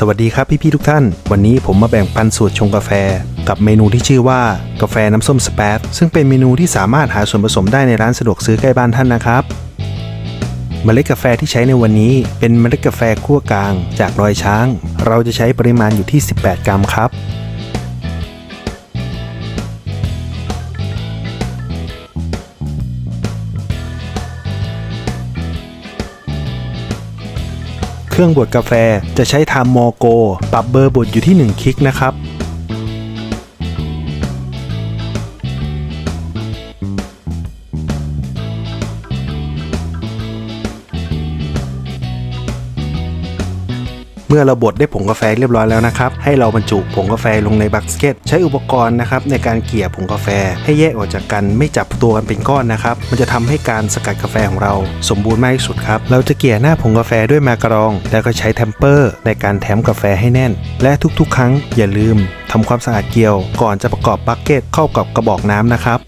สวัสดีครับพี่ๆทุกท่าน วันนี้ผมมาแบ่งปันสูตรชงกาแฟ กับเมนูที่ชื่อว่ากาแฟน้ำส้มสเปซซึ่งเป็นเมนูที่สามารถหาส่วนผสมได้ในร้านสะดวกซื้อใกล้บ้านท่านนะครับเมล็ดกาแฟที่ใช้ในวันนี้เป็นเมล็ดกาแฟคั่วกลาง จากรอยช้าง เราจะใช้ปริมาณอยู่ที่ 18 กรัมครับ รื่องบดกาแฟจะใช้ทำโมโก ปรับเบอร์บดอยู่ที่ 1 คลิกนะครับ เมื่อเราบดได้ผงกาแฟเรียบร้อยแล้วนะครับ ให้เราบรรจุผงกาแฟลงในบัคเก็ตใช้อุปกรณ์นะครับในการเกี่ยผงกาแฟให้แยกออกจากกันไม่จับตัวกันเป็นก้อนนะครับ มันจะทำให้การสกัดกาแฟของเราสมบูรณ์มากที่สุดครับ เราจะเกี่ยหน้าผงกาแฟด้วยมากรอง แล้วก็ใช้แทมเปอร์ในการแถมกาแฟให้แน่น และทุกๆ ครั้งอย่าลืมทำความสะอาดเกลียวก่อนจะประกอบบัคเก็ตเข้ากับกระบอกน้ำนะครับ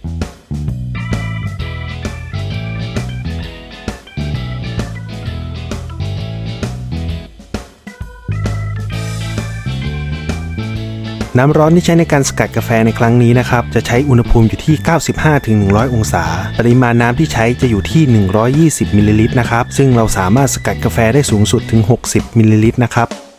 น้ำร้อนที่ใช้ในการสกัดกาแฟในครั้งนี้นะครับ จะใช้อุณหภูมิอยู่ที่ 95-100 องศา ปริมาณน้ำที่ใช้จะอยู่ที่ 120 มิลลิลิตรนะครับ ซึ่งเราสามารถสกัดกาแฟได้สูงสุดถึง 60 มิลลิลิตรนะครับ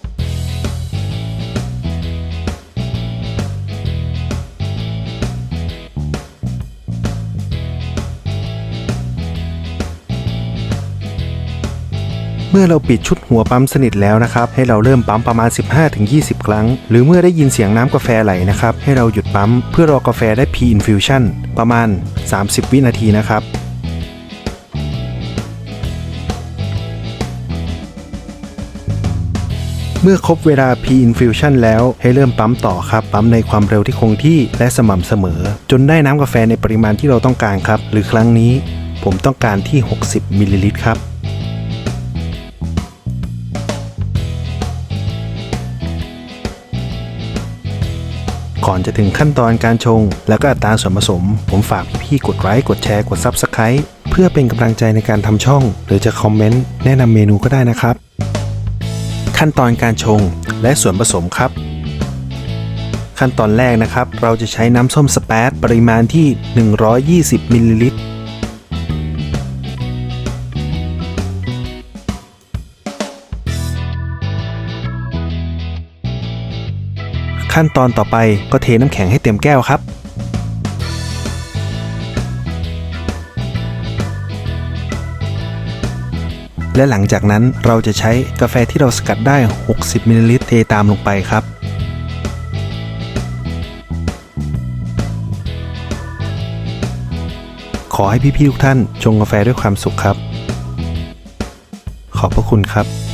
เมื่อเราปิดชุดหัวปั๊มสนิทแล้วนะครับ ให้เราเริ่มปั๊มประมาณ 15-20 ครั้ง หรือเมื่อได้ยินเสียงน้ำกาแฟไหลนะครับ ให้เราหยุดปั๊มเพื่อรอกาแฟได้ P-infusion ประมาณ 30 วินาทีนะครับเมื่อครบเวลา P-infusion แล้วให้เริ่มปั๊มต่อครับ ปั๊มในความเร็วที่คงที่และสม่ำเสมอ จนได้น้ำกาแฟในปริมาณที่เราต้องการครับ หรือครั้งนี้ผมต้องการที่ 60มิลลิลิตรครับ ก่อนจะถึงขั้นตอนการชง แล้วก็อัตราส่วนผสม ผมฝากพี่ๆกดไลค์กดแชร์กด Subscribe เพื่อเป็นกำลังใจในการทำช่อง หรือจะคอมเมนต์แนะนำเมนูก็ได้นะครับ ขั้นตอนการชงและส่วนผสมครับ ขั้นตอนแรกนะครับ เราจะใช้น้ำส้มสเปซปริมาณที่ 120มิลลิลิตร ขั้นตอนต่อไปก็เทน้ำแข็งให้เต็มแก้วครับ และหลังจากนั้นเราจะใช้กาแฟที่เราสกัดได้ 60มิลลิลิตรเทตามลงไปครับขอให้พี่ๆทุกท่านชงกาแฟด้วยความสุขครับ ขอบพระคุณครับ